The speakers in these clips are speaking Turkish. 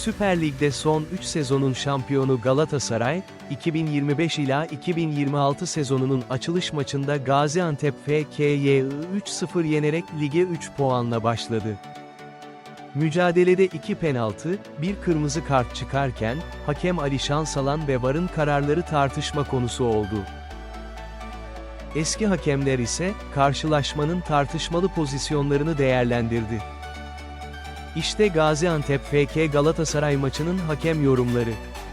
Süper Lig'de son 3 sezonun şampiyonu Galatasaray, 2025 ila 2026 sezonunun açılış maçında Gaziantep FK'yi 3-0 yenerek lige 3 puanla başladı. Mücadelede 2 penaltı, bir kırmızı kart çıkarken, hakem Ali Şansalan ve VAR'ın kararları tartışma konusu oldu. Eski hakemler ise, karşılaşmanın tartışmalı pozisyonlarını değerlendirdi. İşte Gaziantep FK Galatasaray maçının hakem yorumları.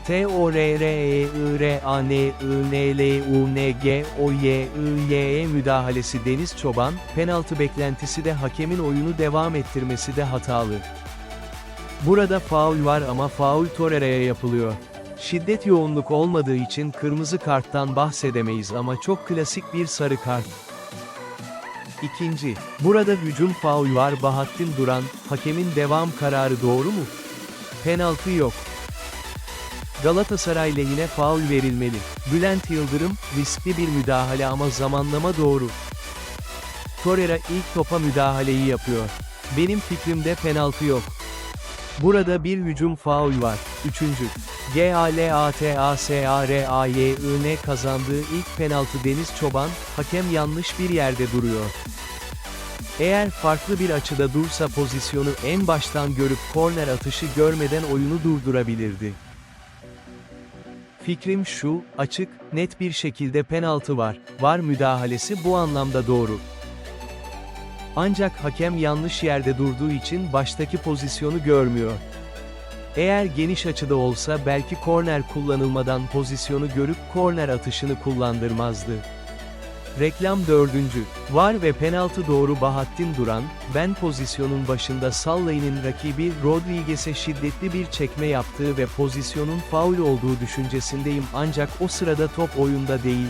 T O R R E I R A N I N L U N G O Y I Y E müdahalesi Deniz Çoban, penaltı beklentisi de hakemin oyunu devam ettirmesi de hatalı. Burada faul var ama faul Torreira'ya yapılıyor. Şiddet yoğunluk olmadığı için kırmızı karttan bahsedemeyiz ama çok klasik bir sarı kart. İkinci, burada hücum faul var Bahattin Duran, hakemin devam kararı doğru mu? Penaltı yok. Galatasaray lehine faul verilmeli. Bülent Yıldırım, riskli bir müdahale ama zamanlama doğru. Torreira ilk topa müdahaleyi yapıyor. Benim fikrimde penaltı yok. Burada bir hücum faul var. Üçüncü. G-A-L-A-T-A-S-A-R-A-Y-I-N kazandığı ilk penaltı Deniz Çoban, hakem yanlış bir yerde duruyor. Eğer farklı bir açıda dursa pozisyonu en baştan görüp korner atışı görmeden oyunu durdurabilirdi. Fikrim şu, açık, net bir şekilde penaltı var, var müdahalesi bu anlamda doğru. Ancak hakem yanlış yerde durduğu için baştaki pozisyonu görmüyor. Eğer geniş açıda olsa belki korner kullanılmadan pozisyonu görüp korner atışını kullandırmazdı. Reklam 4. Var ve penaltı doğru Bahattin Duran, ben pozisyonun başında Sallay'ın rakibi Rodriguez'e şiddetli bir çekme yaptığı ve pozisyonun faul olduğu düşüncesindeyim ancak o sırada top oyunda değil.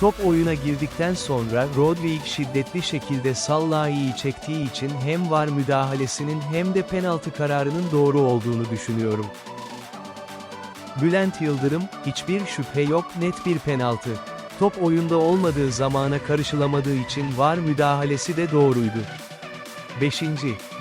Top oyuna girdikten sonra Rodriguez şiddetli şekilde Sallay'ı çektiği için hem var müdahalesinin hem de penaltı kararının doğru olduğunu düşünüyorum. Bülent Yıldırım, hiçbir şüphe yok net bir penaltı. Top oyunda olmadığı zamana karışılamadığı için var müdahalesi de doğruydu. 5.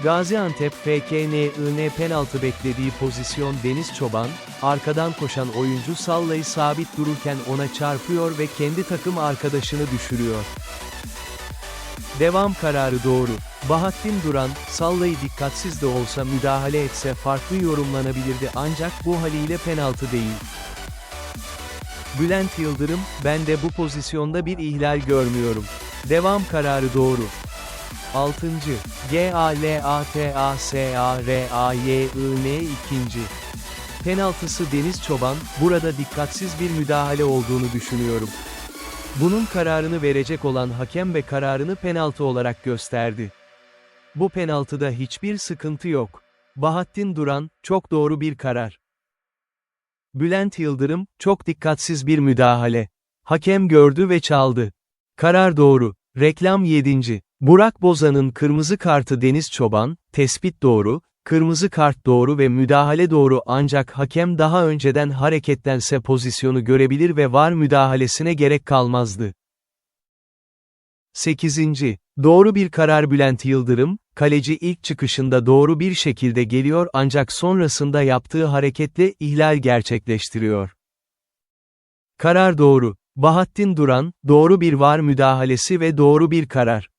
Gaziantep FKNIN penaltı beklediği pozisyon Deniz Çoban, arkadan koşan oyuncu Sallay'ı sabit dururken ona çarpıyor ve kendi takım arkadaşını düşürüyor. Devam kararı doğru. Bahattin Duran, Sallay'ı dikkatsiz de olsa müdahale etse farklı yorumlanabilirdi ancak bu haliyle penaltı değil. Bülent Yıldırım, ben de bu pozisyonda bir ihlal görmüyorum. Devam kararı doğru. 6. G-A-L-A-T-A-S-A-R-A-Y-I-N 2. Penaltısı Deniz Çoban, burada dikkatsiz bir müdahale olduğunu düşünüyorum. Bunun kararını verecek olan hakem ve kararını penaltı olarak gösterdi. Bu penaltıda hiçbir sıkıntı yok. Bahattin Duran, çok doğru bir karar. Bülent Yıldırım, çok dikkatsiz bir müdahale. Hakem gördü ve çaldı. Karar doğru. Reklam 7. Burak Bozan'ın kırmızı kartı Deniz Çoban, tespit doğru, kırmızı kart doğru ve müdahale doğru ancak hakem daha önceden hareketlense pozisyonu görebilir ve var müdahalesine gerek kalmazdı. 8. Doğru bir karar Bülent Yıldırım, kaleci ilk çıkışında doğru bir şekilde geliyor ancak sonrasında yaptığı hareketle ihlal gerçekleştiriyor. Karar doğru. Bahattin Duran, doğru bir var müdahalesi ve doğru bir karar.